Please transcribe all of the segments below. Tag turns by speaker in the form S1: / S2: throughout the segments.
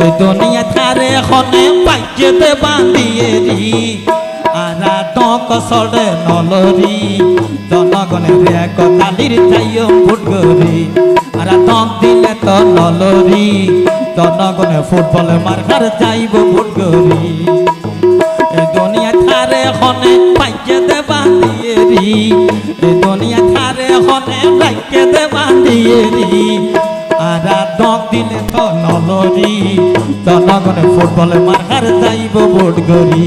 S1: এই দুনিয়া থারে খনে পাইজেতে বান্ধিয়ে রি আরা টক সড়ে নলরি, জনগণের এক তালির চাইও ফুট আরা টক দিলে তো নলরি, জনগণে ফুটবলে মার্কার চাইব ফুট করি এই দুনিয়া থারে খনে পাইজেতে বান্ধিয়ে রি এই দুনিয়া থারে খনে পাইজেতে বান্ধিয়ে রি আরা ডক দিলে তো নলরি। জনগণে ফুটবলে মার যাইব বোট করি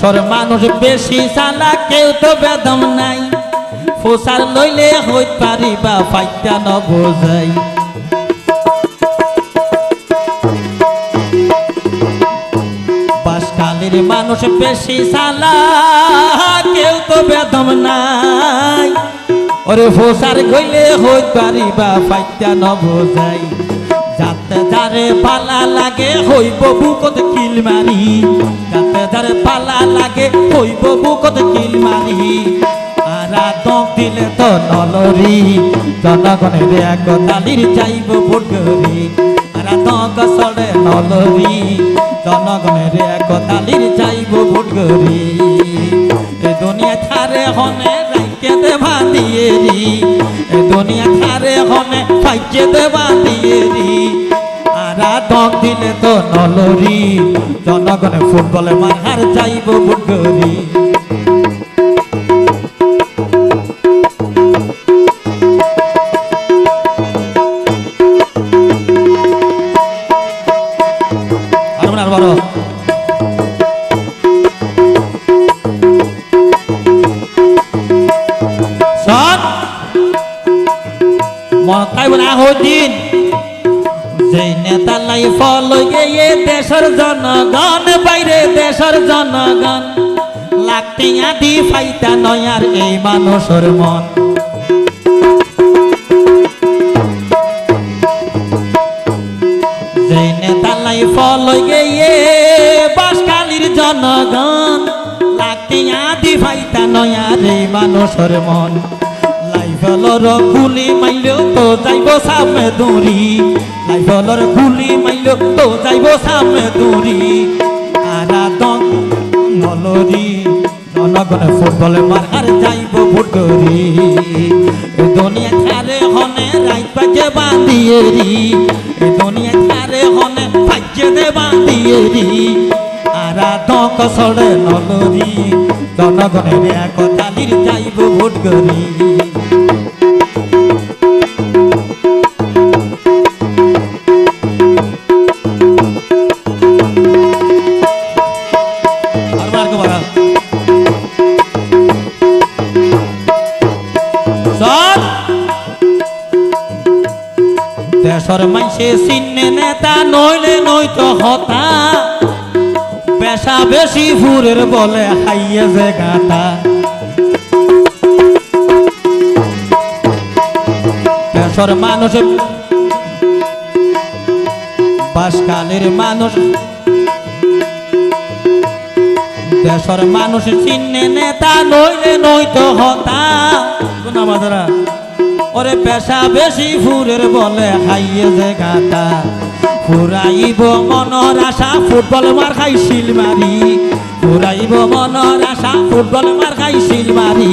S1: দেশের মানুষ বেশি সালা কেউ তো বেদম নাই। ফোসার লইলে হইত পারিবা ফাইটা ন বোঝাই বাসকালের মানুষ বেশি সালা কেউ তো বেদম নাই। ওরে ফোসার গইলে হইত পারিবা ফাইটা ন বোঝাই যাতে যারে পালা লাগে হইব বুকত কিল মারি হইব বুকত কিল মারি। আরা দম দিলে তো নলরি। জনগণের এক তালির চাইব ভোট করি আরা দক সড়ে নলরি। জনগণের এক তালির চাইব ভোট করি এ দুনিয়া ছাড়ে হনে রাইকে দে ভাঁদিয়ে রি এ দুনিয়া ছাড়ে হনে ফাইকে দে ভাঁদিয়ে রি আরা দম দিলে তো নলরি। জনগণে ফুটবলে মারহার চাইব ভোট করি জনগণ বাইরে দেশের জনগণ। লাখটিয়া দি ফাইতা নয়ার এই মানুষের মন। জনগণ। লাখটিয়া দি ফাইতা নয়ার এই মানুষের মন। লাইফলর গুলি মাইল তো যাইব তো যাইব সামনে দৌড়ি আরা দং নলরি। জনগণে ফুটবলে মার যাইব ভোট করি এ দুনিয়া ছাড়ে হনে রাইত পাজে বান্ধিয়ে রি এ দুনিয়া ছাড়ে হনে পাজে দে বান্ধিয়ে রি আরা দক সড়ে নলরি। জনগণের এক তালির যাইব ভোট করি দেশর মাইসে চিনে নেতা, নইলে নইতো হতা। পেশা বেশি ফুরের বলে হাইয়ে যে গাতা দেশর মানুষ বাসকালের মানুষ। দেশের মানুষ চিনে নেতা, নইলে নইতো হতা। আমাদেরা ওরে পেশা বেশি ফুরের বলে হাইয়ে যে গাতা ফুরাইব মনর আশা, ফুটবল মার খাইছিল মারি। ফুরাইব মনর আশা, ফুটবল মার খাইছিল মারি।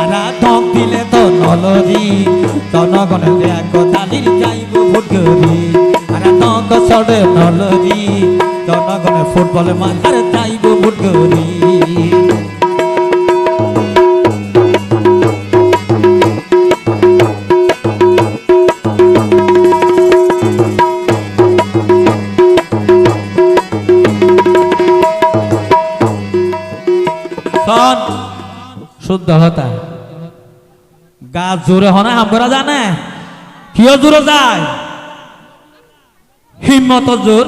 S1: আরা ধক দিলে তো নলরি জনগণের এক তালির যাইব ভোট করি। আরা ধক চড়ে নলরি, জনগণে ফুটবলে মাথার যাইব ভোট করি। শুদ্ধ হতা। গা জোরে হনা আমরা জানে কিয় জোরে যায়? হিম্মত জোর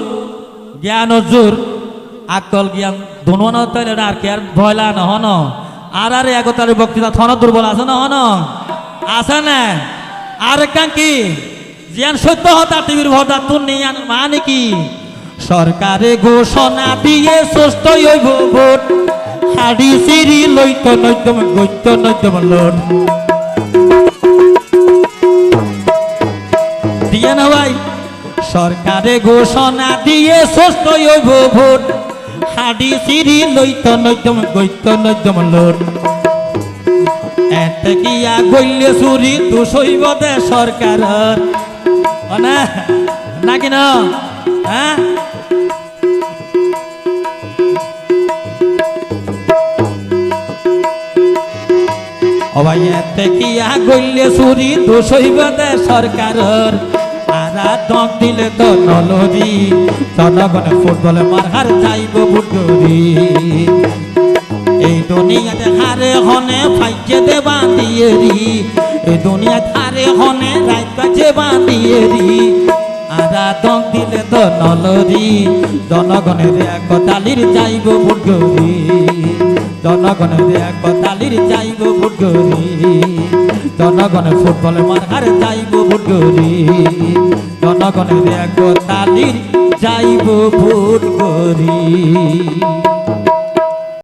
S1: জ্ঞান জোর আকল জ্ঞান। দুনো ন আর কে আর ভয়লা ন? হন আর আরে একতার বক্তৃতা থন দুর্বল আছে না? হন আছে না? আর কান কি? জিয়ান সত্য হতা টিভির ভরদা তুন মানে কি? সরকারে ঘোষণা দিয়ে সুস্থ হইব ভোট। হাড়ি সিঁড়ি লইত নৈতম গৈত নৈতম লোট দিয়ে না ভাই, সরকারে ঘোষণা দিয়ে সুস্থ হইব ভোট। হাড়ি সিঁড়ি লইত নৈতম গৈত নৈতম লোট এতে কিয়া গইলে চুরি তু সইব দে সরকারের? ও না নাকি না? হ্যাঁ? অবাই এতে কিয়া গইলে চুরি তু সইব দে সরকারের। আরা দম দিলে তো নলরি জনগণে ফুটবলে মারহার যাইব বুটরি এই দুনিয়াতে হারে হনে ফাইজে দে এই দুনিয়াতে হারে হনে রাইতা যে বাঁধিয়ে রি দম দিলে তো নলরি জনগণের এক তালির যাইব ভুটগরি জনগণের এক তালির যাইব ভুটগরি। জনগণ ফুটবল মারহার ভোট গরি জনগণ এক তালির যাইব ভুটগরি।